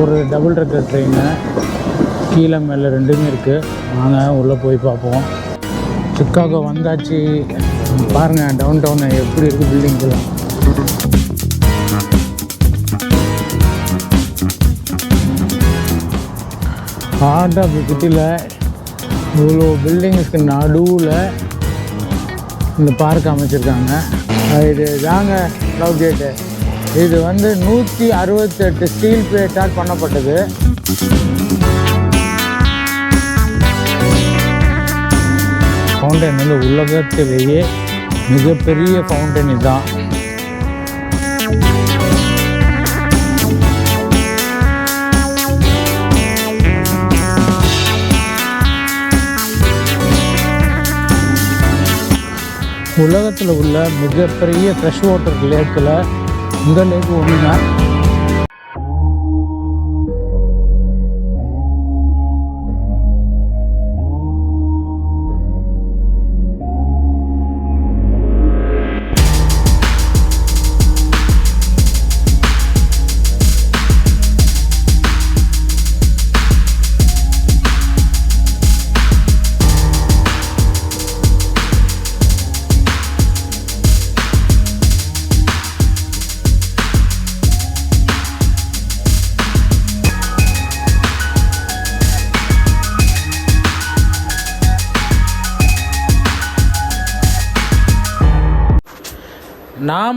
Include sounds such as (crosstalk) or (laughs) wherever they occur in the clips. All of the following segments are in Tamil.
ஒரு டபுள் டெக்கர் ட்ரெயினு கீழே மேலே ரெண்டுமே இருக்குது வாங்க உள்ளே போய் பார்ப்போம். சிக்காகோ வந்தாச்சு. பாருங்கள் டவுன் டவுன் எப்படி இருக்குது பில்டிங்ஸ்லாம் ஹார்ட் ஆஃப் சிட்டியில் இவ்வளோ பில்டிங்ஸ்க்கு நடுவில் இந்த பார்க் அமைச்சிருக்காங்க. இது தாங்க லவ் கேட்டு இது வந்து நூற்றி அறுபத்தெட்டு ஸ்டீல் பிளேட்டால் பண்ணப்பட்டது. ஃபவுண்டன் வந்து உலகத்திலேயே மிகப்பெரிய ஃபவுண்டன் இதுதான். உலகத்தில் உள்ள மிகப்பெரிய ஃப்ரெஷ் வாட்டர் லேக்கில் இந்த லேக் ஒன்று தான்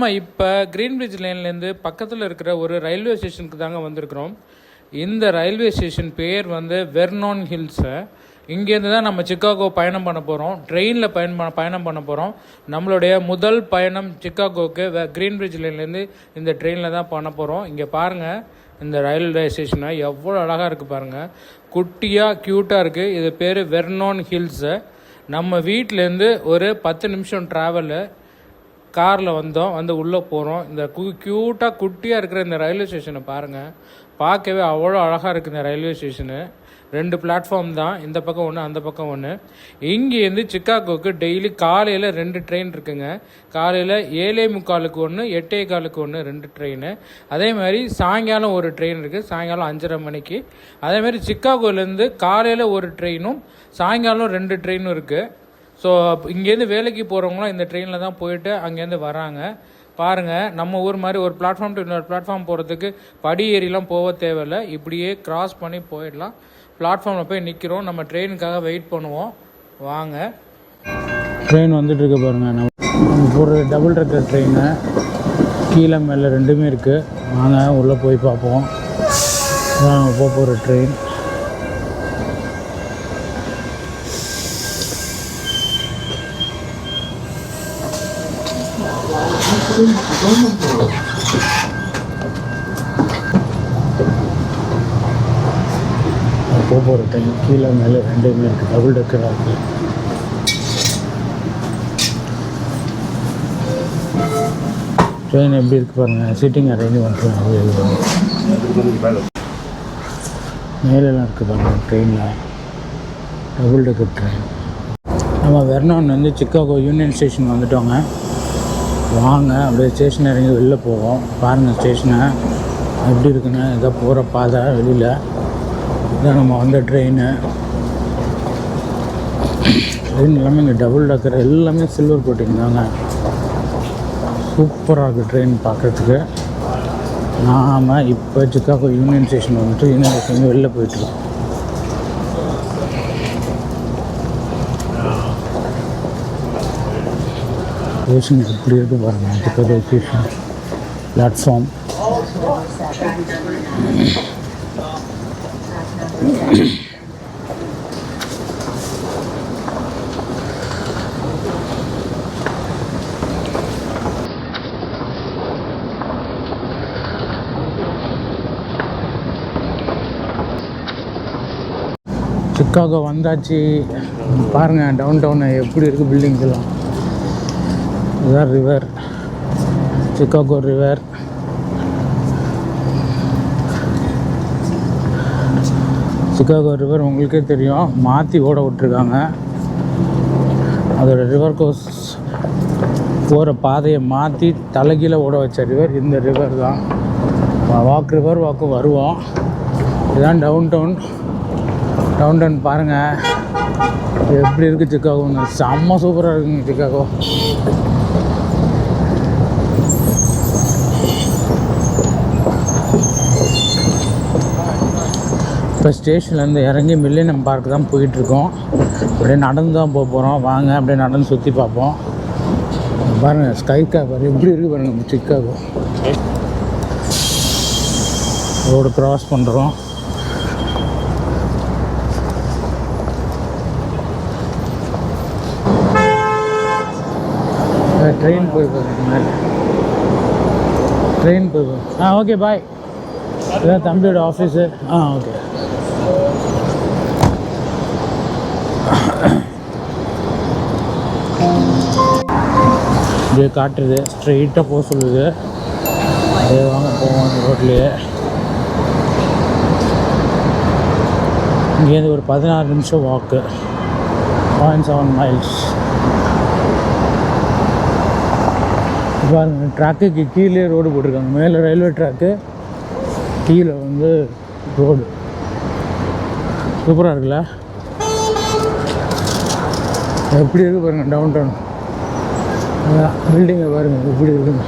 ஆமாம் இப்போ க்ரீன் பிரிட்ஜ் லைன்லேருந்து பக்கத்தில் இருக்கிற ஒரு ரயில்வே ஸ்டேஷனுக்கு தாங்க வந்திருக்கிறோம். இந்த ரயில்வே ஸ்டேஷன் பேர் வந்து வெர்னான் ஹில்ஸு இங்கேருந்து தான் நம்ம சிக்காகோ பயணம் பண்ண போகிறோம் ட்ரெயினில் பயணம் பண்ண பயணம் பண்ண போகிறோம் நம்மளுடைய முதல் பயணம் சிக்காகோக்கு க்ரீன் பிரிட்ஜ் லைன்லேருந்து இந்த ட்ரெயினில் தான் பண்ண போகிறோம் இங்கே பாருங்கள் இந்த ரயில்வே ஸ்டேஷனை எவ்வளோ அழகாக இருக்குது பாருங்கள் குட்டியாக க்யூட்டாக இருக்குது இது பேர் வெர்னான் ஹில்ஸு நம்ம வீட்டிலேருந்து ஒரு பத்து நிமிஷம் ட்ராவலு காரில் வந்தோம் வந்து உள்ளே போகிறோம் இந்த கு க்யூட்டாக குட்டியாக இருக்கிற இந்த ரயில்வே ஸ்டேஷனை பாருங்கள் பார்க்கவே அவ்வளோ அழகாக இருக்குது இந்த ரயில்வே ஸ்டேஷனு. ரெண்டு பிளாட்ஃபார்ம் தான். இந்த பக்கம் ஒன்று அந்த பக்கம் ஒன்று இங்கேருந்து சிக்காகோக்கு டெய்லி காலையில் ரெண்டு ட்ரெயின் இருக்குங்க. காலையில் ஏழே முக்காலுக்கு ஒன்று எட்டே காலுக்கு ஒன்று ரெண்டு ட்ரெயின். அதே மாதிரி சாயங்காலம் ஒரு ட்ரெயின் இருக்குது சாயங்காலம் அஞ்சரை மணிக்கு. அதே மாதிரி சிக்காகோலேருந்து காலையில் ஒரு ட்ரெயினும் சாயங்காலம் ரெண்டு ட்ரெயினும் இருக்குது ஸோ இங்கேருந்து வேலைக்கு போகிறவங்களாம் இந்த ட்ரெயினில் தான் போயிட்டு அங்கேருந்து வராங்க. பாருங்கள் நம்ம ஊர் மாதிரி ஒரு பிளாட்ஃபார்ம் டு இன்னொரு பிளாட்ஃபார்ம் போகிறதுக்கு படி ஏறிலாம் போக தேவையில்ல. இப்படியே கிராஸ் பண்ணி போயிடலாம். பிளாட்ஃபார்மில் போய் நிற்கிறோம் நம்ம ட்ரெயினுக்காக வெயிட் பண்ணுவோம். வாங்க. ட்ரெயின் வந்துட்டுருக்கு பாருங்கள் நம்ம ஒரு டபுள் ரெக்கர் ட்ரெயினு கீழே மேலே ரெண்டுமே இருக்குது வாங்க உள்ளே போய் பார்ப்போம். போக போகிற ட்ரெயின் போக போகிற ட்ரெயின் கீழே மேலே ரெண்டுமே இருக்குது டபுள் டெக்கராக இருக்குது ட்ரெயின் எப்படி இருக்கு பாருங்கள் சீட்டிங் அரேஞ்ச்மெண்ட்லாம் மேலெல்லாம் இருக்குது பாருங்கள் ட்ரெயினில் டபுள் டெக்கர் ட்ரெயின் நம்ம வெர்னான் வந்து சிக்காகோ யூனியன் ஸ்டேஷன் வந்துட்டோங்க. வாங்க அப்படியே ஸ்டேஷன் இறங்கி வெளில போவோம். பாருங்கள் ஸ்டேஷனை எப்படி இருக்குன்னு ஏதோ போகிற பாதை வெளியில். இதான் நம்ம வந்த ட்ரெயின் ட்ரெயின் எல்லாமே இங்கே டபுள் டக்கர் எல்லாமே சில்வர் கோட்டிங் தாங்க சூப்பராக இருக்குது ட்ரெயின் பார்க்குறதுக்கு நாம் இப்போ சிக்காகோ யூனியன் ஸ்டேஷன் வந்துட்டு யூனியன் ஸ்டேஷன் வெளில போயிட்டுருக்கோம் லொக்கேஷன் எப்படி இருக்கு பாருங்கள் சிக்காகோ லொக்கேஷன் பிளாட்ஃபார்ம் சிக்காகோ வந்தாச்சு. பாருங்கள் டவுன் டவுன் எப்படி இருக்குது பில்டிங்ஸ் எல்லாம். இதுதான் river Chicago river Chicago river உங்களுக்கே தெரியும். மாற்றி ஓட விட்டுருக்காங்க. அதோட ரிவர் கோர்ஸ் போகிற பாதையை மாற்றி தலைகீழ ஓட வச்ச ரிவர் இந்த ரிவர் தான். வாக் ரிவர் வாக்கு வருவோம் இதுதான் டவுன் டவுன் டவுன் டவுன் பாருங்கள் எப்படி இருக்குது சிக்காகோன்னு. செம்ம சூப்பராக இருக்குங்க சிக்காகோ. இப்போ ஸ்டேஷன்லேருந்து இறங்கி மில்லியனம் பார்க் தான் போயிட்டுருக்கோம். அப்படியே நடந்து தான் போக போகிறோம் வாங்க அப்படியே நடந்து சுற்றி பார்ப்போம். பாருங்கள் ஸ்கை கேப்பர் எப்படி இருக்குது பாருங்கள் சிக்காகோ ரோடு க்ராஸ் பண்ணுறோம் ட்ரெயின் போய் ட்ரெயின் போய் ஆ ஓகே பாய் இதான் தம்பியோட ஆஃபீஸு ஆ ஓகே இப்படியே காட்டுது. ஸ்ட்ரெயிட்டாக போக சொல்லுது. அதே வாங்க போவோம் அந்த ரோட்லேயே இங்கேருந்து ஒரு பதினாறு நிமிஷம் வாக்கு பாயிண்ட் செவன் மைல்ஸ் பாருங்க ட்ராக்குக்கு கீழே ரோடு போட்டிருக்காங்க. மேலே ரயில்வே ட்ராக்கு கீழே வந்து ரோடு சூப்பராக இருக்குல்ல? எப்படி இருக்கு பாருங்கள் டவுன் டவுன் பில்டிங்கை பாருங்கள் எப்படி இருக்குங்க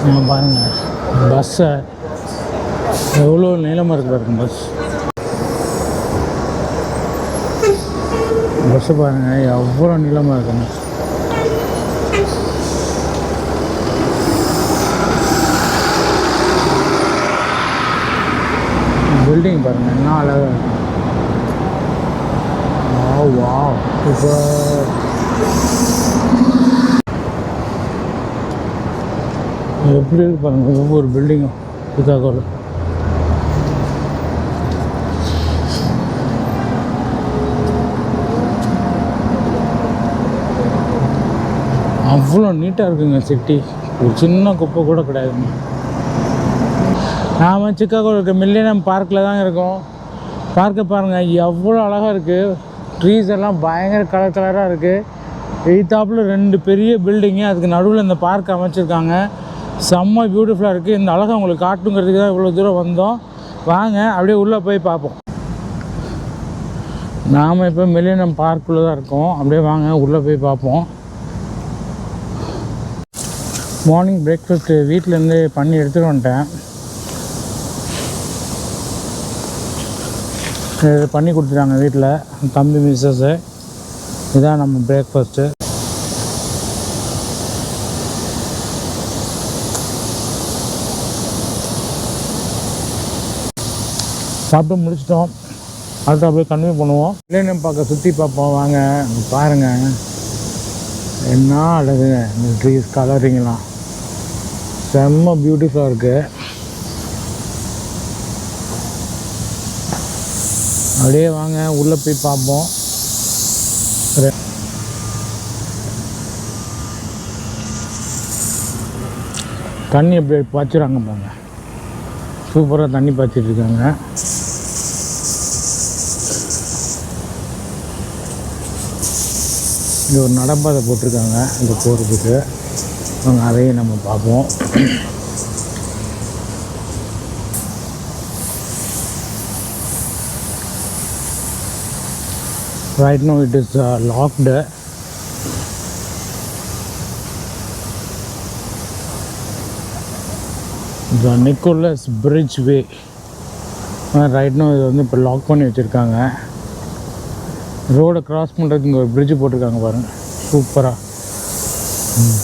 பாருங்கள் பாருங்க பஸ்ஸை எவ்வளோ நீளமாக இருக்கு பாருங்க பஸ் பஸ்ஸு பாருங்க எவ்வளோ நீளமாக இருக்குங்க பில்டிங் பாருங்க என்ன அழகாக இருக்கு. வா இப்போ எப்படி இருக்கு பாருங்க ஒவ்வொரு பில்டிங்கும் சிக்காகோவில் அவ்வளோ நீட்டாக இருக்குங்க சிட்டி. ஒரு சின்ன குப்பை கூட கிடையாதுங்க. நாம் சிக்காகோ இருக்க மில்லியனம் பார்க்கில் தான் இருக்கோம். பார்க்க பாருங்கள் எவ்வளோ அழகாக இருக்குது ட்ரீஸ் எல்லாம் பயங்கர கலர் கலராக இருக்குது எய்த்தாப்பில் ரெண்டு பெரிய பில்டிங்கு அதுக்கு நடுவில் இந்த பார்க் அமைச்சிருக்காங்க. செம்ம பியூட்டிஃபுல்லாக இருக்குது இந்த அழகை உங்களுக்கு காட்டுங்கிறதுக்கு தான் இவ்வளோ தூரம் வந்தோம். வாங்க அப்படியே உள்ளே போய் பார்ப்போம். நாம் இப்போ மில்லியனம் பார்க்குள்ளே தான் இருக்கோம். அப்படியே வாங்க உள்ளே போய் பார்ப்போம். மார்னிங் பிரேக்ஃபாஸ்ட்டு வீட்டிலேருந்து பண்ணி எடுத்துகிட்டு வந்துட்டேன். இது பண்ணி கொடுத்துட்டாங்க வீட்டில் தம்பி மிஸ்ஸஸ்ஸு இதுதான் நம்ம பிரேக்ஃபாஸ்ட்டு சாப்பிட்டு முடிச்சிட்டோம். அடுத்து அப்படியே கன்வே பண்ணுவோம். இல்லைன்னு பார்க்க சுற்றி பார்ப்போம். வாங்க பாருங்கள் என்ன அழகுங்க இந்த ட்ரீஸ் கலரிங்லாம் செம்ம பியூட்டிஃபுல்லாக இருக்குது அப்படியே வாங்க உள்ளே போய் பார்ப்போம். தண்ணி எப்படி பாய்ச்சிடுறாங்க பாருங்க. சூப்பராக தண்ணி பாய்ச்சிட்டு இருக்காங்க. இங்கே ஒரு நடப்பாதை போட்டிருக்காங்க இந்த போகிறதுக்கு அதையும் நம்ம பார்ப்போம். Right now it is uh, locked. The Nicholas bridge way right no இது வந்து இப்போ லாக் பண்ணி வச்சுருக்காங்க. ரோடை க்ராஸ் பண்ணுறதுக்கு இங்கே ஒரு பிரிட்ஜ் போட்டிருக்காங்க பாருங்கள் சூப்பராக ம்.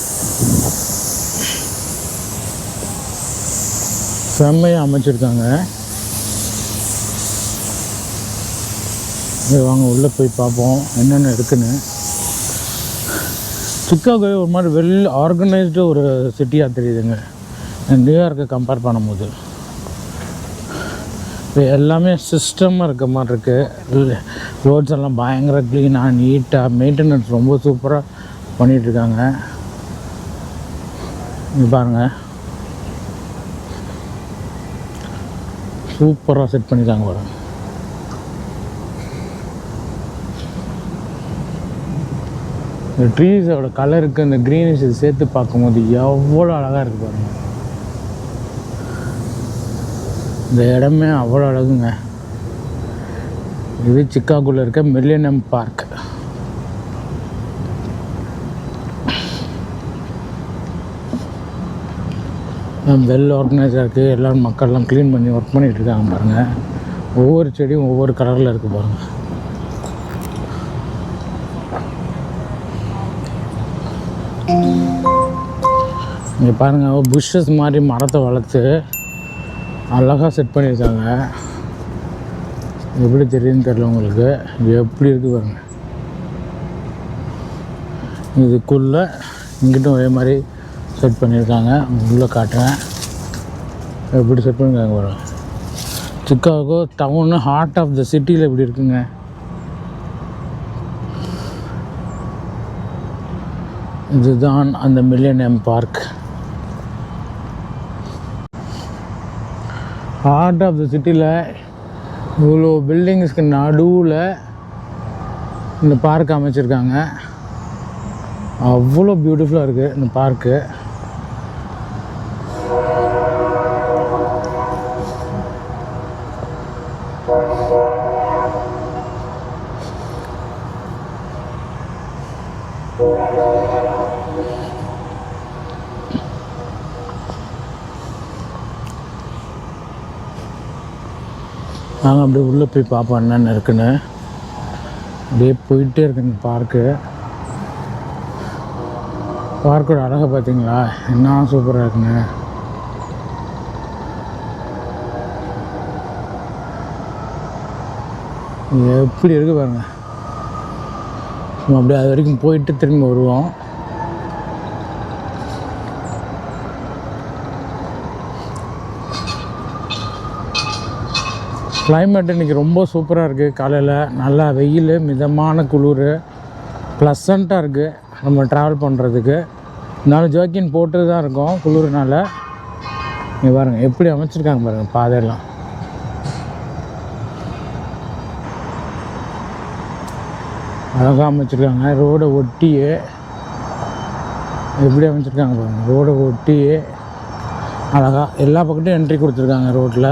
செம்மையாக அமைச்சிருக்காங்க. சரி வாங்க உள்ளே போய் பார்ப்போம் என்னென்ன இருக்குன்னு. சிக்காகோவே ஒரு மாதிரி வெல் ஆர்கனைஸ்டு ஒரு சிட்டியாக தெரியுதுங்க. நியூயார்க்கை கம்பேர் பண்ணும்போது. இப்போ எல்லாமே சிஸ்டமாக இருக்க மாதிரி இருக்குது ரோட்ஸ் எல்லாம் பயங்கர க்ளீனாக நீட்டாக மெயின்டெனன்ஸ் ரொம்ப சூப்பராக பண்ணிகிட்ருக்காங்க இங்கே பாருங்கள் சூப்பராக செட் பண்ணிட்டாங்க பாருங்க. இந்த ட்ரீஸோட கலருக்கு இந்த க்ரீனிஷ் இது சேர்த்து பார்க்கும்போது எவ்வளோ அழகாக இருக்குது பாருங்க. இந்த இடமே அவ்வளோ அழகுங்க. இது சிக்காகோவில் இருக்க மில்லியனம் பார்க் வெல் ஆர்கனைஸாக இருக்குது எல்லோரும் மக்கள்லாம் க்ளீன் பண்ணி ஒர்க் பண்ணிகிட்டு இருக்காங்க பாருங்கள் ஒவ்வொரு செடியும் ஒவ்வொரு கலரில் இருக்குது பாருங்கள் இங்கே பாருங்கள் புஷ்ஷஸ் மாதிரி மரத்தை வளர்த்து அழகாக செட் பண்ணியிருக்காங்க. எப்படி தெரியுதுன்னு தெரில உங்களுக்கு. இது எப்படி இருக்குது பாருங்க. இதுக்குள்ளே இங்கிட்டும் ஒரே மாதிரி செட் பண்ணியிருக்காங்க. உள்ளே காட்டுறேன். எப்படி செட் பண்ணியிருக்காங்க பாருங்க. Chicago town heart of the சிட்டியில் இப்படி இருக்குங்க. இதுதான் அந்த millennium park heart of the சிட்டியில் இவ்வளோ பில்டிங்ஸ்க்கு நடுவில் இந்த பார்க் அமைச்சிருக்காங்க. அவ்வளோ பியூட்டிஃபுல்லாக இருக்குது இந்த பார்க்கு நாங்கள் அப்படியே உள்ளே போய் பார்ப்போம் என்னென்ன இருக்குன்னு. அப்படியே போயிட்டே இருக்குங்க பார்க்கு. பார்க்கோட அழகை பார்த்தீங்களா? என்ன சூப்பராக இருக்குங்க. எப்படி இருக்கு பாருங்க. அப்படியே அது வரைக்கும் போயிட்டு திரும்பி வருவோம். கிளைமேட் இன்றைக்கி ரொம்ப சூப்பராக இருக்குது காலையில் நல்லா வெயில் மிதமான குளிர் ப்ளசண்ட்டாக இருக்குது நம்ம ட்ராவல் பண்ணுறதுக்கு நாலு ஜோக்கின் போட்டு தான் இருக்கோம். குளிர்னால. இங்கே பாருங்கள் எப்படி அமைச்சிருக்காங்க பாருங்கள் பாதையெல்லாம். அழகாக அமைச்சிருக்காங்க. ரோடை ஒட்டியே. எப்படி அமைச்சிருக்காங்க பாருங்கள் ரோடை ஒட்டியே. அழகாக எல்லா பக்கத்தையும் என்ட்ரி கொடுத்துருக்காங்க ரோட்டில்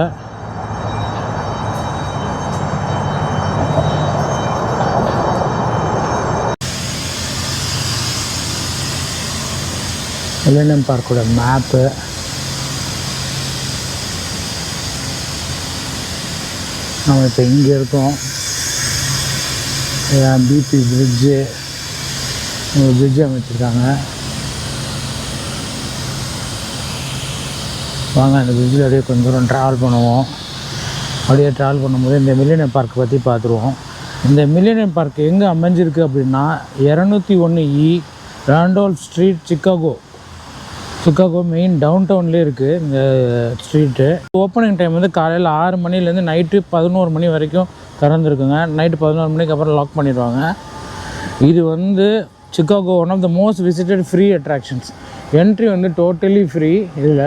மில்லனியம் பார்க்கோட மேப்பு நம்ம இப்போ இங்கே இருக்கோம். பிபி பிரிட்ஜு ஒரு பிரிட்ஜ் அமைச்சிருக்காங்க. வாங்க அந்த பிரிட்ஜில் அப்படியே கொஞ்சம் தூரம் ட்ராவல் பண்ணுவோம். அப்படியே ட்ராவல் பண்ணும்போது இந்த மில்லினியம் பார்க் பற்றி பார்த்துருவோம். இந்த மில்லினியம் பார்க் எங்கே அமைஞ்சிருக்கு அப்படின்னா இரநூத்தி ஒன்று E Randolph street Chicago Chicago main town டவுன்லேயே இருக்குது இந்த ஸ்ட்ரீட்டு ஓப்பனிங் டைம் வந்து காலையில் ஆறு மணிலேருந்து நைட்டு பதினோரு மணி வரைக்கும் திறந்துருக்குங்க. நைட்டு பதினோரு மணிக்கு அப்புறம் லாக் பண்ணிடுவாங்க. இது வந்து Chicago one of the most visited free attractions entry வந்து டோட்டலி ஃப்ரீ இதில்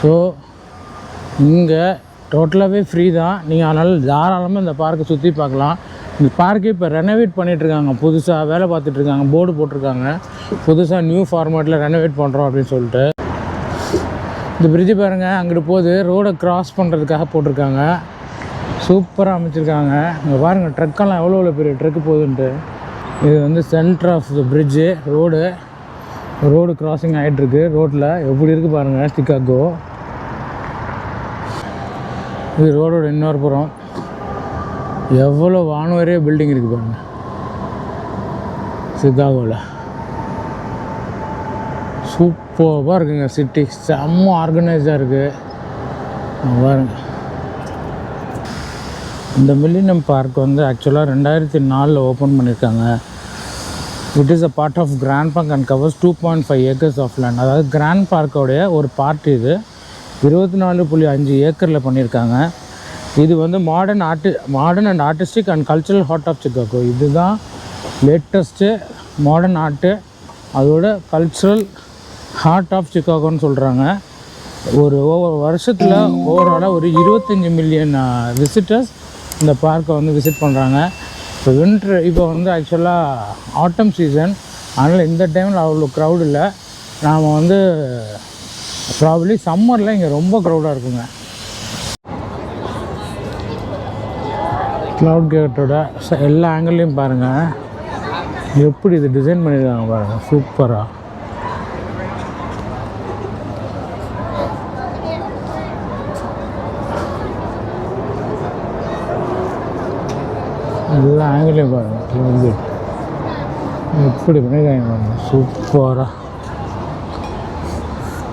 ஸோ இங்கே டோட்டலாகவே ஃப்ரீ தான். நீங்கள் அதனால் தாராளமாக இந்த பார்க்கை சுற்றி பார்க்கலாம். இந்த பார்க்கே இப்போ ரெனோவேட் பண்ணிகிட்ருக்காங்க புதுசாக வேலை பார்த்துட்ருக்காங்க போர்டு போட்டிருக்காங்க. புதுசாக நியூ ஃபார்மேட்டில் ரெனோவேட் பண்ணுறோம் அப்படின்னு சொல்லிட்டு. இந்த பிரிட்ஜு பாருங்கள் அங்கிட்டு போகுது. ரோடை கிராஸ் பண்ணுறதுக்காக போட்டிருக்காங்க. சூப்பராக அமைச்சிருக்காங்க. இங்கே பாருங்கள் ட்ரக்கெல்லாம் எவ்வளோ எவ்வளோ பெரிய ட்ரக்கு போகுதுன்ட்டு. இது வந்து centre of the bridge road road crossing ஆகிட்டுருக்கு ரோட்டில் எப்படி இருக்குது பாருங்கள் சிக்காகோ இது ரோடோட இன்னொரு புறம். எவ்வளோ வானவரே பில்டிங் இருக்குது பாருங்க. சிக்காகோவில் சூப்பராக இருக்குங்க சிட்டி செம்ம ஆர்கனைஸாக இருக்குது பாருங்க. இந்த மில்லினியம் பார்க் வந்து ஆக்சுவலாக ரெண்டாயிரத்தி நாலில் ஓப்பன் பண்ணியிருக்காங்க it is a part of grand park and covers two point five acres of land அதாவது கிராண்ட் பார்க்கோடைய ஒரு பார்ட் இது. இருபத்தி நாலு புள்ளி அஞ்சு ஏக்கரில் பண்ணியிருக்காங்க இது வந்து modern art modern and artistic and cultural heart of Chicago இதுதான் லேட்டஸ்ட்டு மாடர்ன் ஆர்ட்டு அதோட கல்ச்சுரல் ஹார்ட் ஆஃப் சிக்காகோன்னு சொல்கிறாங்க ஒரு ஒவ்வொரு வருஷத்தில் ஓவராலாக ஒரு இருபத்தஞ்சி மில்லியன் விசிட்டர்ஸ் இந்த பார்க்கை வந்து விசிட் பண்ணுறாங்க இப்போ வின்ட்ரு இப்போ வந்து ஆக்சுவலாக ஆட்டம் சீசன் அதனால் இந்த டைமில் அவ்வளோ க்ரௌட் இல்லை. நாம் வந்து ப்ராபப்ளி சம்மரில் இங்கே ரொம்ப க்ரௌடாக இருக்குங்க. க்ளவுட் கேட்டோட எல்லா ஆங்கிள்லேயும் பாருங்கள் எப்படி இது டிசைன் பண்ணியிருக்காங்க பாருங்கள் சூப்பராக எல்லா ஆங்கிளையும் பாருங்கள் க்ளவுட் கேட் எப்படி பண்ணியிருக்காங்க பாருங்கள் சூப்பராக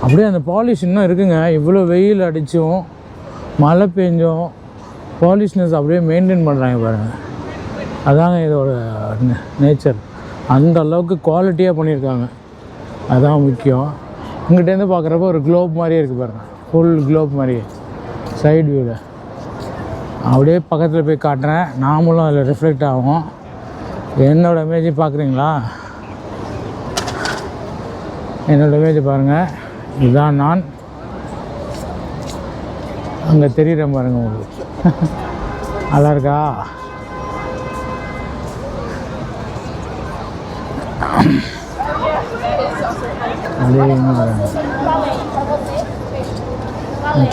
அப்படியே அந்த பாலிஷ் இன்னும் இருக்குங்க. இவ்வளோ வெயில் அடித்தும் மழை பெஞ்சும் பாலிஷ்னஸ் அப்படியே மெயின்டைன் பண்ணுறாங்க பாருங்கள் அதாங்க இதோட நேச்சர் அந்த அளவுக்கு குவாலிட்டியாக பண்ணியிருக்காங்க. அதான் முக்கியம். இங்கிட்டேருந்து பார்க்குறப்ப ஒரு குளோப் மாதிரியே இருக்குது பாருங்கள் ஃபுல் குளோப் மாதிரியே. சைடு வியூவில் அப்படியே பக்கத்தில் போய் காட்டுறேன். நாமளும் அதில் ரிஃப்ளெக்ட் ஆகும் என்னோடய இமேஜ் பார்க்குறீங்களா என்னோடய இமேஜ் பாருங்கள் இதுதான் நான். அங்கே தெரியுறேன் பாருங்கள் உங்களுக்கு. (laughs) நல்லா இருக்கா?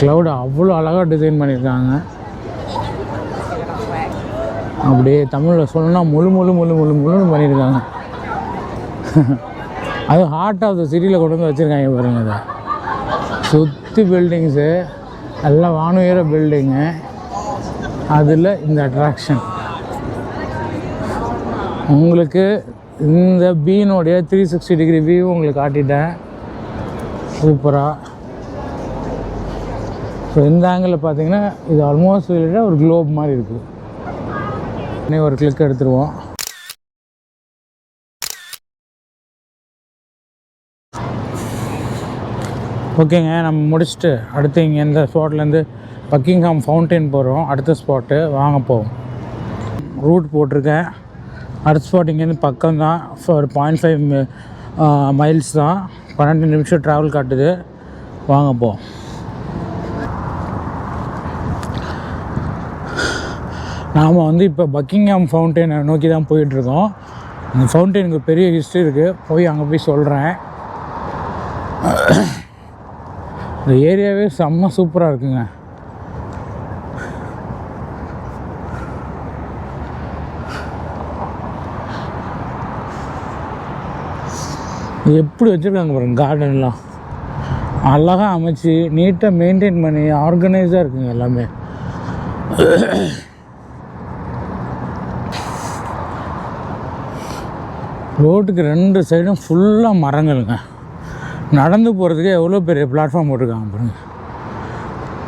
க்ளவுடு அவ்வளோ அழகாக டிசைன் பண்ணியிருக்காங்க. அப்படியே தமிழில் சொல்லணும்னா முழு முழு முழு முழு முழுன்னு பண்ணியிருக்காங்க. (laughs) அது ஹார்ட் ஆஃப் த சிட்டியில் கொண்டு வந்து வச்சுருக்காங்க பாருங்க அதை சுற்றி பில்டிங்ஸு எல்லாம் வானுயர பில்டிங்கு அதில் இந்த அட்ராக்ஷன் உங்களுக்கு இந்த பீனுடைய த்ரீ சிக்ஸ்டி டிகிரி வியூ உங்களுக்கு காட்டிட்டேன். சூப்பராக ஸோ இந்த ஆங்கிளில் பார்த்தீங்கன்னா இது ஆல்மோஸ்ட் ஒரு க்ளோப் மாதிரி இருக்குது இன்னும் ஒரு கிளிக் எடுத்துருவோம். ஓகேங்க நம்ம முடிச்சுட்டு அடுத்து இங்கே இந்த ஸ்பாட்லேருந்து பக்கிங்ஹாம் ஃபவுண்டைன் போகிறோம். அடுத்த ஸ்பாட்டு வாங்க போவோம். ரூட் போட்டிருக்கேன். அடுத்த ஸ்பாட் இங்கேருந்து பக்கம் தான் ஒரு பாயிண்ட் ஃபைவ் மைல்ஸ் தான். பன்னெண்டு நிமிஷம் ட்ராவல் காட்டுது. வாங்க போவோம் நாம் வந்து இப்போ பக்கிங்ஹாம் ஃபவுண்டைனை நோக்கி தான் போயிட்டுருக்கோம். அந்த ஃபவுண்டைனுக்கு பெரிய ஹிஸ்ட்ரி இருக்குது போய் அங்கே போய் சொல்கிறேன் இந்த ஏரியாவே செம்ம சூப்பராக இருக்குங்க. எப்படி வச்சுருக்காங்க பாருங்க கார்டன்லாம் அழகாக அமைச்சு நீட்டாக மெயின்டைன் பண்ணி ஆர்கனைஸாக இருக்குங்க எல்லாமே. ரோட்டுக்கு ரெண்டு சைடும் ஃபுல்லாக மரங்களுங்க. நடந்து போகிறதுக்கு எவ்வளோ பெரிய பிளாட்ஃபார்ம் போட்டிருக்காங்க பாருங்க.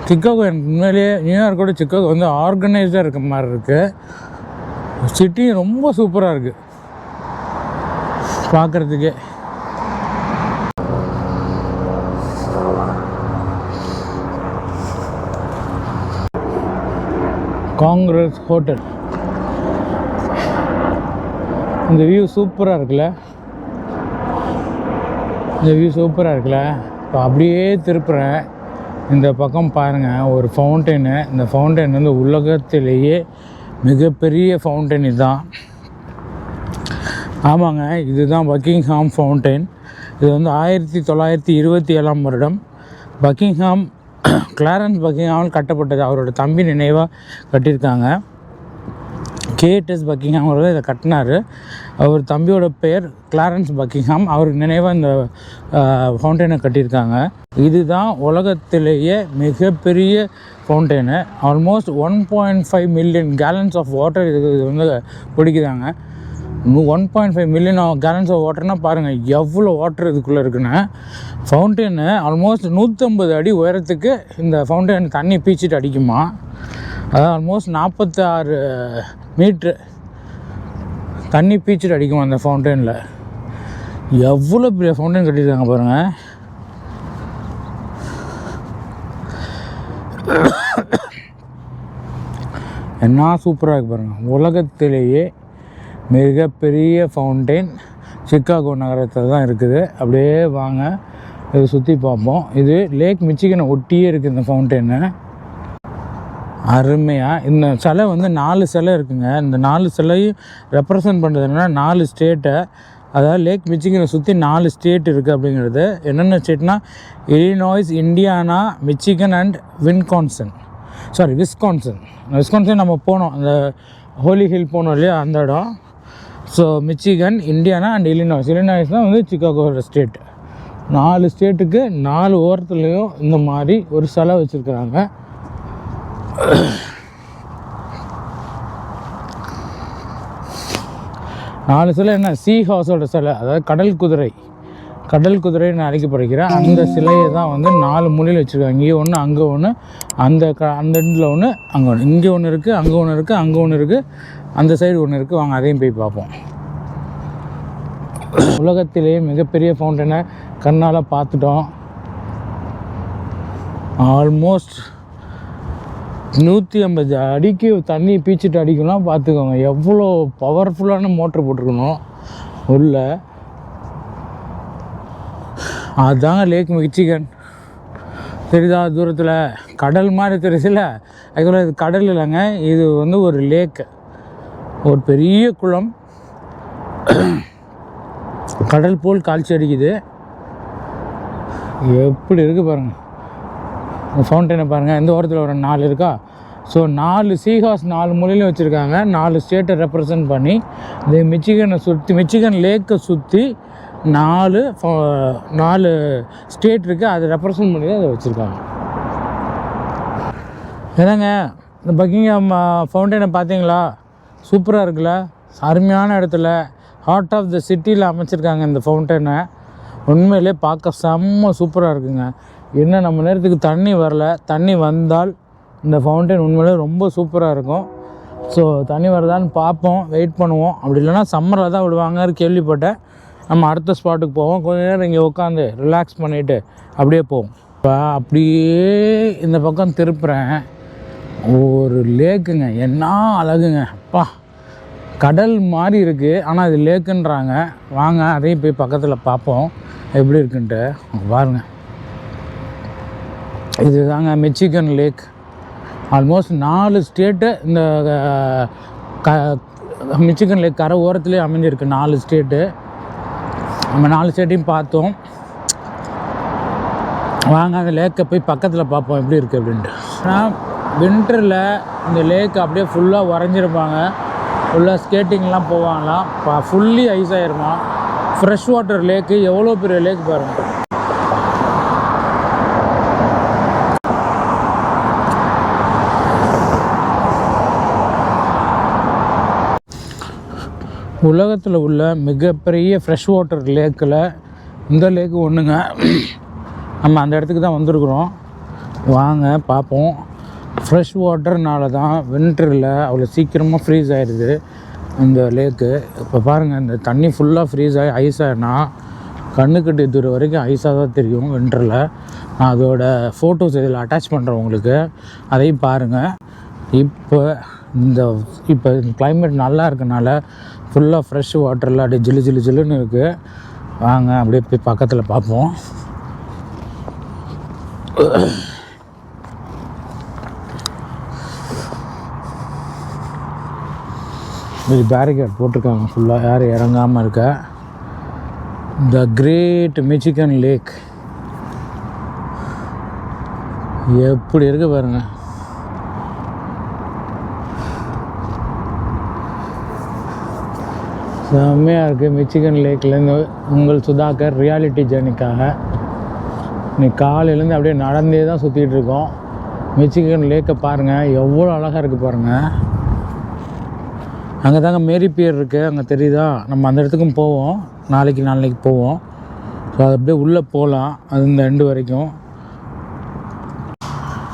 சிக்காகோ எனக்கு உண்மையிலேயே நியூயார்க்கோட சிக்காகோ வந்து ஆர்கனைஸ்டாக இருக்க மாதிரி இருக்குது சிட்டியும் ரொம்ப சூப்பராக இருக்குது பார்க்குறதுக்கே. காங்கிரஸ் ஹோட்டல். இந்த வியூ சூப்பராக இருக்குல்ல? இந்த வியூ சூப்பராக இருக்குல்ல? இப்போ அப்படியே திருப்புறேன். இந்த பக்கம் பாருங்கள் ஒரு ஃபவுண்டெயின் இந்த ஃபவுண்டெயின் வந்து உலகத்திலேயே மிகப்பெரிய ஃபவுண்டன் இதுதான். ஆமாங்க இதுதான் பக்கிங்ஹாம் ஃபவுண்டைன் இது வந்து ஆயிரத்தி தொள்ளாயிரத்தி இருபத்தி ஏழாம் வருடம். பக்கிங்ஹாம் (clears throat) கிளாரன்ஸ் பக்கிங்காமல் கட்டப்பட்டது. அவரோட தம்பி நினைவாக கட்டியிருக்காங்க. கேஎஸ் பக்கிங்ஹாம் அவர்கள் இதை கட்டினார். அவர் தம்பியோட பெயர் கிளாரன்ஸ் பக்கிங்ஹாம் அவருக்கு நினைவாக இந்த ஃபவுண்டெயினை கட்டியிருக்காங்க. இதுதான் உலகத்திலேயே மிகப்பெரிய fountain almost one point five million gallons of water இது இது வந்து பிடிக்குதாங்க. One point five million gallons of பாருங்கள் எவ்வளோ வாட்டர் இதுக்குள்ளே இருக்குன்னு ஃபவுண்டெயின் ஆல்மோஸ்ட் நூற்றம்பது அடி உயரத்துக்கு இந்த ஃபவுண்டெயின் தண்ணி பீச்சிட்டு அடிக்குமா? அதாவது ஆல்மோஸ்ட் நாற்பத்தாறு மீட்ரு தண்ணி பீச்சிட்டு அடிக்குமா அந்த ஃபவுண்டெயினில் எவ்வளோ பெரிய ஃபவுண்டெயின் கட்டியிருக்காங்க பாருங்கள் (coughs) என்ன சூப்பராக இருக்கு பாருங்கள் உலகத்திலேயே மிகப்பெரிய ஃபவுண்டெயின் சிக்காகோ நகரத்தில் தான் இருக்குது. அப்படியே வாங்க இதை சுற்றி பார்ப்போம். இது லேக் மிச்சிகனை ஒட்டியே இருக்குது இந்த ஃபவுண்டெயினு அருமையாக இந்த சிலை வந்து நாலு சிலை இருக்குங்க. இந்த நாலு சிலையும் ரெப்ரசன்ட் பண்ணுறது என்னன்னா நாலு ஸ்டேட்டை அதாவது லேக் மிச்சிகனை சுற்றி நாலு ஸ்டேட் இருக்குது அப்படிங்கிறது. என்னென்ன ஸ்டேட்னா Illinois Indiana Michigan and Wisconsin sorry Wisconsin Wisconsin நம்ம போனோம். அந்த ஹோலி ஹில் போனோம் இல்லையா? அந்த இடம். So Michigan Indiana and Illinois Illinois தான் வந்து சிக்காகோட ஸ்டேட் நாலு ஸ்டேட்டுக்கு நாலு ஓரத்துலேயும் இந்த மாதிரி ஒரு சிலை வச்சுருக்குறாங்க. நாலு சிலை என்ன? சீ ஹாஸோட சிலை. அதாவது கடல் குதிரை. கடல் குதிரைன்னு அழைக்கப்படுகிற அந்த சிலையை தான் வந்து நாலு மூலையில் வச்சுருக்காங்க. இங்கே ஒன்று அங்கே ஒன்று அந்த க அந்த இடத்துல ஒன்று அங்கே ஒன்று இங்கே ஒன்று இருக்குது அங்கே ஒன்று இருக்குது அங்கே ஒன்று இருக்குது அந்த சைடு ஒன்று இருக்குது வாங்க அதையும் போய் பார்ப்போம். உலகத்திலேயே மிகப்பெரிய ஃபவுண்டனை கண்ணால் பார்த்துட்டோம். ஆல்மோஸ்ட் நூற்றி ஐம்பது அடிக்கு தண்ணி பீச்சிட்டு அடிக்கலாம் பார்த்துக்கோங்க. எவ்வளோ பவர்ஃபுல்லான மோட்ரு போட்டிருக்கணும். உள்ள. அதுதாங்க லேக் மிச்சிகன் தெரிதா தூரத்தில்? கடல் மாதிரி தெரியுதுல ஆக்சுவலாக இது கடல் இல்லைங்க. இது வந்து ஒரு லேக்கு ஒரு பெரிய குளம். கடல் போல் காய்ச்சி அடிக்குது. எப்படி இருக்குது பாருங்கள் ஃபவுண்டனை பாருங்கள் இந்த ஓரத்தில் ஒரு நாலு இருக்கா? ஸோ நாலு சீஹாஸ் நாலு மூலையிலும் வச்சுருக்காங்க. நாலு ஸ்டேட்டை ரெப்ரசன்ட் பண்ணி இந்த மிச்சிகனை சுற்றி மிச்சிகன் லேக்கை சுற்றி நாலு ஃப- நாலு ஸ்டேட் இருக்குது அதை ரெப்ரசன்ட் பண்ணி தான் அதை வச்சுருக்காங்க. என்னங்க இந்த பக்கிங்ஹாம் ஃபவுண்டனை பார்த்தீங்களா சூப்பராக இருக்குல்ல? அருமையான இடத்துல ஹார்ட் ஆஃப் த சிட்டியில் அமைச்சிருக்காங்க இந்த ஃபவுண்டனை உண்மையிலே பார்க்க செம்ம சூப்பராக இருக்குங்க. என்ன நம்ம நேரத்துக்கு தண்ணி வரல. தண்ணி வந்தால் இந்த ஃபவுண்டைன் உண்மையிலே ரொம்ப சூப்பராக இருக்கும். ஸோ தண்ணி வரதான்னு பார்ப்போம் வெயிட் பண்ணுவோம். அப்படி இல்லைன்னா சம்மரில் தான் விடுவாங்கன்னு கேள்விப்பட்டேன். நம்ம அடுத்த ஸ்பாட்டுக்கு போவோம். கொஞ்ச நேரம் இங்கே உட்காந்து ரிலாக்ஸ் பண்ணிவிட்டு அப்படியே போவோம். இப்போ அப்படியே இந்த பக்கம் திருப்புறேன். ஒரு லேக்குங்க என்ன அழகுங்க. அப்பா கடல் மாதிரி இருக்குது ஆனால் இது லேக்குன்றாங்க வாங்க அதையும் போய் பக்கத்தில் பார்ப்போம். எப்படி இருக்குன்ட்டு. அங்க பாருங்க இதுதாங்க மிச்சிகன் லேக் ஆல்மோஸ்ட் நாலு ஸ்டேட்டு இந்த க மிச்சிகன் லேக் கரை ஓரத்துலேயே அமைஞ்சிருக்கு. நாலு ஸ்டேட்டு நம்ம நாலு ஸ்டேட்டையும் பார்த்தோம். வாங்க அந்த லேக்கை போய் பக்கத்தில் பார்ப்போம் எப்படி இருக்குது அப்படின்ட்டு. ஆனால் வின்டரில் இந்த லேக் அப்படியே ஃபுல்லாக உறைஞ்சிருப்பாங்க. ஃபுல்லாக ஸ்கேட்டிங்லாம் போவாங்களாம். ஃபுல்லி ஐஸ் ஆயிருமா ஃப்ரெஷ் வாட்டர் லேக்கு எவ்வளோ பெரிய லேக் பாருங்கள் உலகத்தில் உள்ள மிகப்பெரிய ஃப்ரெஷ் வாட்டர் லேக்கில் இந்த லேக்கு ஒன்றுங்க நம்ம அந்த இடத்துக்கு தான் வந்திருக்குறோம். வாங்க பார்ப்போம். ஃப்ரெஷ் வாட்டர்னால தான் வின்டரில் அவ்வளோ சீக்கிரமாக ஃப்ரீஸ் ஆயிடுது இந்த லேக்கு இப்போ பாருங்கள் இந்த தண்ணி ஃபுல்லாக ஃப்ரீஸ் ஆகி ஐஸ் ஆகினா கண்ணுக்கட்டி தூரம் வரைக்கும் ஐஸாக தான் தெரியும் வின்டரில் நான் அதோட ஃபோட்டோஸ் இதில் அட்டாச் பண்ணுறேன் உங்களுக்கு. அதையும் பாருங்கள் இப்போ இந்த இப்போ கிளைமேட் நல்லா இருக்கனால ஃபுல்லாக ஃப்ரெஷ் வாட்டரில் அப்படியே ஜிலு ஜிலு ஜிலுன்னு இருக்குது வாங்க அப்படியே போய் பக்கத்தில் பார்ப்போம். இது பேரிகேட் போட்டிருக்காங்க ஃபுல்லாக யாரும் இறங்காமல் இருக்க. த கிரேட் மிச்சிகன் லேக் எப்படி இருக்கு பாருங்கள் செம்மையாக இருக்குது மிச்சிகன் லேக்லேருந்து உங்கள் சுதாகர் ரியாலிட்டி ஜேர்னிக்காக இன்னைக்கு காலையிலேருந்து அப்படியே நடந்தே தான் சுற்றிட்டு இருக்கோம். மிச்சிகன் லேக்கை பாருங்கள் எவ்வளோ அழகாக இருக்குது பாருங்கள் அங்கே தாங்க மேரி பியர் இருக்குது அங்கே தெரியுதா? நம்ம அந்த இடத்துக்கும் போவோம். நாளைக்கு நாளைக்கு போவோம். ஸோ அது அப்படியே உள்ளே போகலாம் அது இந்த ரெண்டு வரைக்கும்.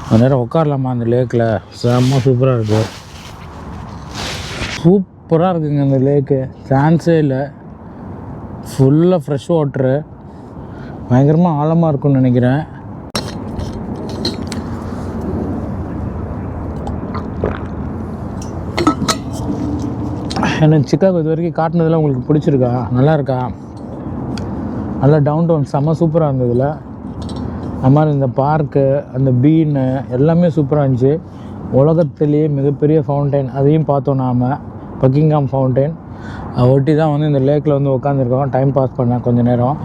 அந்த நேரம் உட்காரலாமா அந்த லேக்கில் செம்ம சூப்பராக இருக்குது சூப் சூப்பராக இருக்குங்க அந்த லேக்கு. சான்ஸே இல்லை. ஃபுல்லாக ஃப்ரெஷ் வாட்ரு பயங்கரமாக ஆழமாக இருக்கும்னு நினைக்கிறேன். எனக்கு சிக்காகோ இது வரைக்கும் காட்டினதில் உங்களுக்கு பிடிச்சிருக்கா? நல்லா இருக்கா நல்லா டவுன் டவுன் செம்ம சூப்பராக இருந்ததில்ல அது மாதிரி இந்த பார்க்கு அந்த பீனு எல்லாமே சூப்பராக இருந்துச்சு. உலகத்திலேயே மிகப்பெரிய ஃபவுண்டைன் அதையும் பார்த்தோம் நாம். Buckingham fountain. ஒட்டி தான் வந்து இந்த லேக்கில் வந்து உட்காந்துருக்கோம் டைம் பாஸ் பண்ணேன் கொஞ்சம் நேரம்.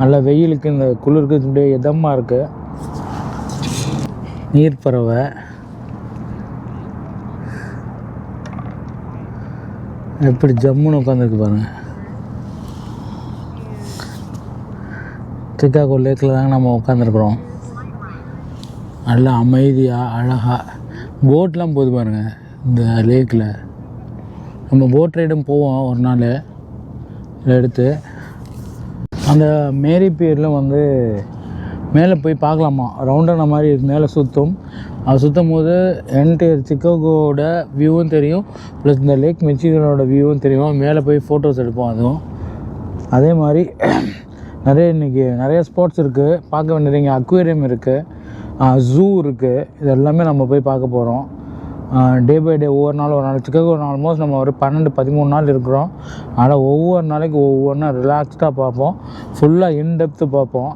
நல்ல வெயிலுக்கு இந்த குளிருக்கு இப்படியே இதமாக இருக்குது நீர்ப்பறவை எப்படி ஜம்முன்னு உட்காந்துருக்கு பாருங்க. சிக்காகோ லேக்கில் தாங்க நம்ம உட்காந்துருக்குறோம் நல்லா அமைதியாக அழகாக போட்லாம் போகுது பாருங்கள் இந்த லேக்கில் நம்ம போட் ரைடும் போவோம் ஒரு நாள். இதை எடுத்து அந்த மேரி பீரில் வந்து மேலே போய் பார்க்கலாமா? ரவுண்டான மாதிரி மேலே சுற்றும் அது சுற்றும் போது என்டையர் சிக்காகோட வியூவும் தெரியும் ப்ளஸ் இந்த லேக் மெச்சிகனோட வியூவும் தெரியும். மேலே போய் ஃபோட்டோஸ் எடுப்போம் அதுவும். அதே மாதிரி நிறைய இன்றைக்கி நிறைய ஸ்பாட்ஸ் இருக்குது பார்க்க வேண்டியது இங்கே அக்வேரியம் இருக்குது ஜூ இருக்குது இது எல்லாமே நம்ம போய் பார்க்க போகிறோம் டே பை டே ஒவ்வொரு நாள் ஒரு நாள் சிக்காகோ ஆல்மோஸ்ட் நம்ம ஒரு பன்னெண்டு பதிமூணு நாள் இருக்கிறோம். ஆனால் ஒவ்வொரு நாளைக்கு ஒவ்வொன்றா ரிலாக்ஸ்டாக பார்ப்போம். ஃபுல்லாக இன்டெப்த்து பார்ப்போம்.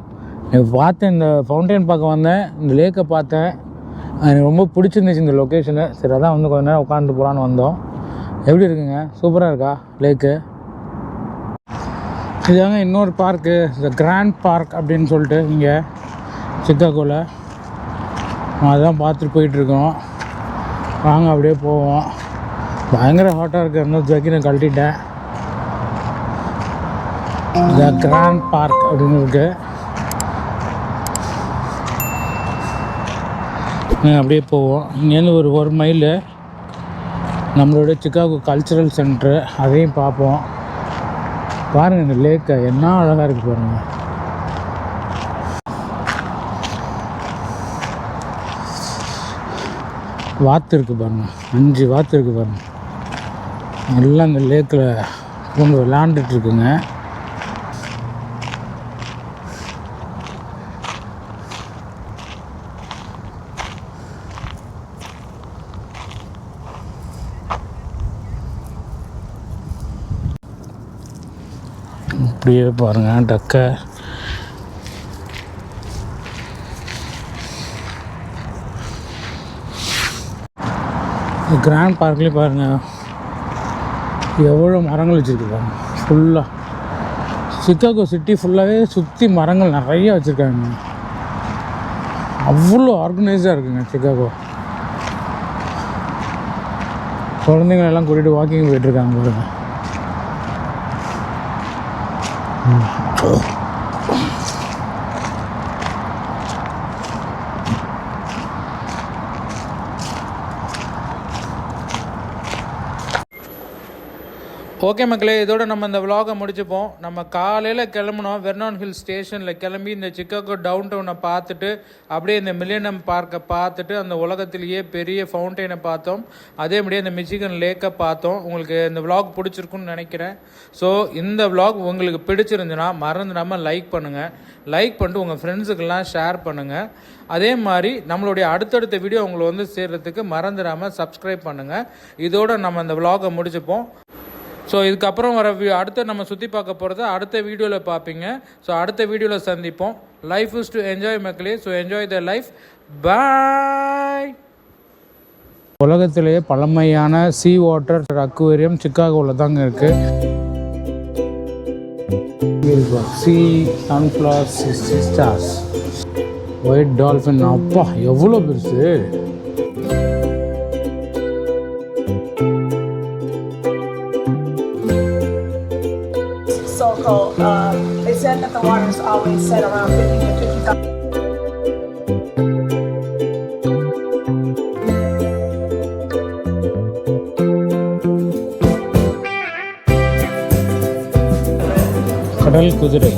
எனக்கு பார்த்தேன் இந்த ஃபவுண்டைன் பார்க்க வந்தேன் இந்த லேக்கை பார்த்தேன். எனக்கு ரொம்ப பிடிச்சிருந்துச்சு இந்த லொக்கேஷனு சரி அதான் வந்து கொஞ்ச நேரம் உட்காந்துட்டு போகலான்னு வந்தோம். எப்படி இருக்குங்க? சூப்பராக இருக்கா லேக்கு இதாங்க இன்னொரு பார்க்கு இந்த கிராண்ட் பார்க் அப்படின்னு சொல்லிட்டு இங்கே சிக்காகோவில் அதான் பார்த்துட்டு போயிட்டுருக்கோம் வாங்க அப்படியே போவோம். பயங்கர ஹாட்டாக இருக்குது இன்னும் ஜக்கினை கழட்டிட்டேன். த கிராண்ட் பார்க் அப்படின்னு இருக்கு. நாங்கள் அப்படியே போவோம். இங்கேருந்து ஒரு ஒரு மைல் நம்மளோட சிக்காகோ கல்ச்சுரல் சென்டர் அதையும் பார்ப்போம். பாருங்கள் இந்த லேக்கை என்ன அழகாக இருக்குது பாருங்கள் வாத்து இருக்குது பாருங்கள் அஞ்சு வாத்து இருக்குது பாருங்கள் எல்லாம் அந்த லேக்கில் கொண்டு விளாண்டுட்டு இப்படியே பாருங்கள் டக்கை. கிராண்ட் பார்க்லேயே பாருங்கள் எவ்வளோ மரங்கள் வச்சுருக்கு ஃபுல்லாக சிக்காகோ சிட்டி ஃபுல்லாகவே சுற்றி மரங்கள் நிறைய வச்சுருக்காங்க. அவ்வளோ ஆர்கனைஸ்டாக இருக்குங்க சிக்காகோ குழந்தைங்கள எல்லாம் கூட்டிகிட்டு வாக்கிங் போயிட்டுருக்காங்க பாருங்க. ஓகே மக்களே இதோட நம்ம இந்த விலாகை முடிச்சுப்போம். நம்ம காலையில் கிளம்புனோம். வெர்னான் ஹில் ஸ்டேஷனில் கிளம்பி இந்த சிக்காகோ டவுன் டவுனை பார்த்துட்டு அப்படியே இந்த மில்லியனம் பார்க்கை பார்த்துட்டு அந்த உலகத்திலேயே பெரிய ஃபவுண்டைனை பார்த்தோம். அதே மாதிரியே இந்த மிச்சிகன் லேக்கை பார்த்தோம். உங்களுக்கு இந்த விலாக் பிடிச்சிருக்குன்னு நினைக்கிறேன். ஸோ இந்த விலாக் உங்களுக்கு பிடிச்சிருந்துன்னா மறந்துடாமல் லைக் பண்ணுங்கள் லைக் பண்ணிட்டு உங்கள் ஃப்ரெண்ட்ஸுக்கெல்லாம் ஷேர் பண்ணுங்கள் அதே மாதிரி நம்மளுடைய அடுத்தடுத்த வீடியோ உங்களை வந்து சேர்கிறதுக்கு மறந்துடாமல் சப்ஸ்கிரைப் பண்ணுங்கள் இதோட நம்ம இந்த விலாகை முடிச்சுப்போம். ஸோ இதுக்கப்புறம் வர அடுத்த நம்ம சுற்றி பார்க்க போகிறத அடுத்த வீடியோவில் பார்ப்பீங்க. ஸோ அடுத்த வீடியோவில் சந்திப்போம். லைஃப் இஸ் டு என்ஜாய் மக்களே. So enjoy the life bye உலகத்திலேயே பழமையான சீ வாட்டர் அக்வேரியம் சிக்காகோவில் தாங்க இருக்குது sea sunflower stars white dolphin அப்பா எவ்வளோ பெருசு? so cold. Um, they said that the water is always set around 50 to 55. கடல் குதிரை